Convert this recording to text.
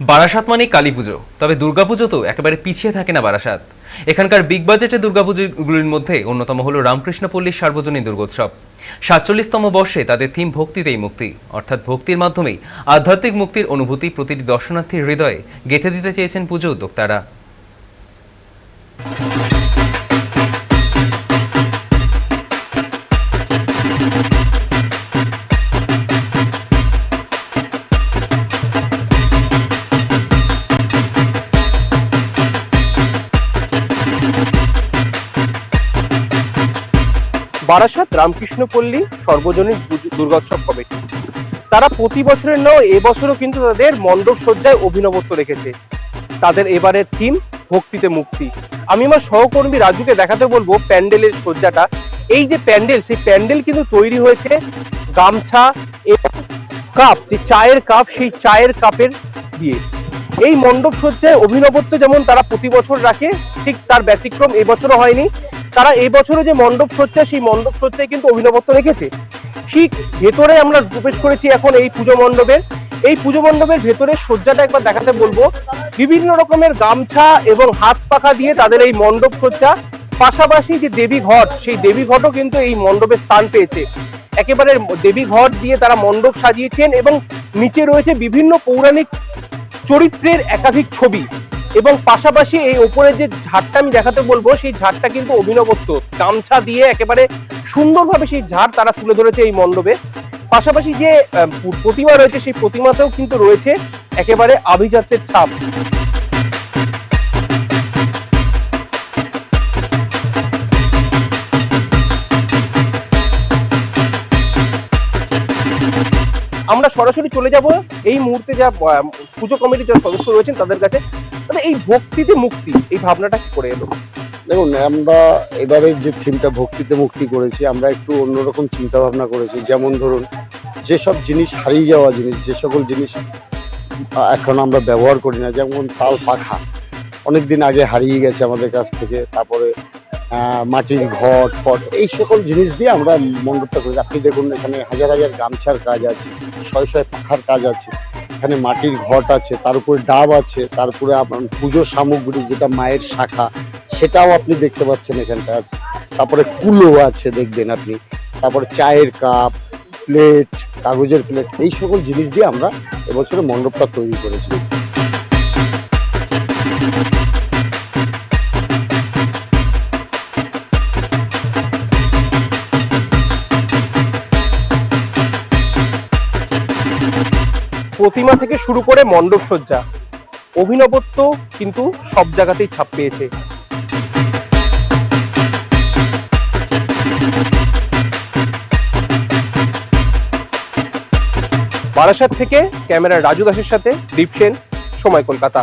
বারাসাত মানে কালী পুজো। তবে দুর্গাপুজো তো একেবারে পিছিয়ে থাকে না বারাসাত। এখানকার বিগ বাজেটে দুর্গাপুজোগুলির মধ্যে অন্যতম হলো রামকৃষ্ণপল্লীর সার্বজনীন দুর্গোৎসব। সাতচল্লিশতম বর্ষে তাদের থিম ভক্তিতেই মুক্তি। অর্থাৎ ভক্তির মাধ্যমেই আধ্যাত্মিক মুক্তির অনুভূতি প্রতিটি দর্শনার্থীর হৃদয়ে গেঁথে দিতে চেয়েছেন পুজো উদ্যোক্তারা। বারাসাত রামকৃষ্ণপল্লী সর্বজনীন দুর্গোৎসব কমিটি তারা প্রতি বছরের নয় এবছরও কিন্তু তাদের মণ্ডপ সজ্জায় অভিনবত্ব রেখেছে। তাদের এবারের থিম ভক্তিতে মুক্তি। আমি আমার সহকর্মী রাজুকে দেখাতে বলব প্যান্ডেলের সজ্জাটা। এই যে প্যান্ডেল, সেই প্যান্ডেল কিন্তু তৈরি হয়েছে গামছা কাপ, যে চায়ের কাপ, সেই চায়ের কাপের দিয়ে। এই মণ্ডপ সজ্জায় অভিনবত্ব যেমন তারা প্রতি বছর রাখে, ঠিক তার ব্যতিক্রম এবছরও হয়নি। তারা এই বছরে যে মণ্ডপ সজ্জা, সেই মণ্ডপ সজ্জায় কিন্তু অভিনবত্ব রেখেছে। ঠিক ভেতরে আমরা প্রবেশ করেছি এখন এই পুজো মণ্ডপের। এই পুজো মণ্ডপের ভেতরে সজ্জাটা একবার দেখাতে বলব। বিভিন্ন রকমের গামছা এবং হাত পাখা দিয়ে তাদের এই মণ্ডপ সজ্জা। পাশাপাশি যে দেবী ঘট, সেই দেবী ঘটও কিন্তু এই মণ্ডপে স্থান পেয়েছে। একেবারে দেবী ঘট দিয়ে তারা মণ্ডপ সাজিয়েছেন এবং নিচে রয়েছে বিভিন্ন পৌরাণিক চরিত্রের একাধিক ছবি। এবং পাশাপাশি এই ওপরের যে ঝাড়টা আমি দেখাতে বলব, সেই ঝাড়টা কিন্তু অভিনবত্ব। গামছা দিয়ে একেবারে সুন্দরভাবে সেই ঝাড় তারা তুলে ধরেছে এই মণ্ডপে। পাশাপাশি যে প্রতিমা রয়েছে, সেই প্রতিমাতেও কিন্তু রয়েছে একেবারে আভিজাত্যের ছাপ। আমরা সরাসরি চলে যাব। এই মুহূর্তে যা পুজো কমিটির যারা সদস্য রয়েছেন তাদের কাছে। তাহলে এই ভক্তিতে মুক্তি, এই ভাবনাটা কি করে এলো? দেখুন, আমরা এবারে যে থিমটা ভক্তিতে মুক্তি করেছি, আমরা একটু অন্যরকম চিন্তা ভাবনা করেছি। যেমন ধরুন যেসব জিনিস হারিয়ে যাওয়া জিনিস, যে সকল জিনিস এখন আমরা ব্যবহার করি না, যেমন তাল পাখা। অনেকদিন আগে হারিয়ে গেছে আমাদের কাছ থেকে, তারপরে মাটির ঘট ফট এই সকল জিনিস দিয়ে আমরা মণ্ডপটা করি আপনি দেখুন, এখানে হাজার হাজার গামছার কাজ আছে, শয়ে শয়ে পাখার কাজ আছে। এখানে মাটির ঘট আছে, তার উপরে ডাব আছে তারপরে আপনার পুজোর সামগ্রী যেটা মায়ের শাখা, সেটাও আপনি দেখতে পাচ্ছেন এখানটা তারপরে কুলো আছে দেখবেন আপনি, তারপরে চায়ের কাপ, প্লেট, কাগজের প্লেট, এই সকল জিনিস দিয়ে আমরা এবছরে মণ্ডপটা তৈরি করেছি। প্রতিমা থেকে শুরু করে মণ্ডপ সজ্জা অভিনবত্ব কিন্তু সব জায়গাতেই ছাপ পেয়েছে। বারাসাত থেকে ক্যামেরা রাজু দাসের সাথে দীপ সেন সময় কলকাতা।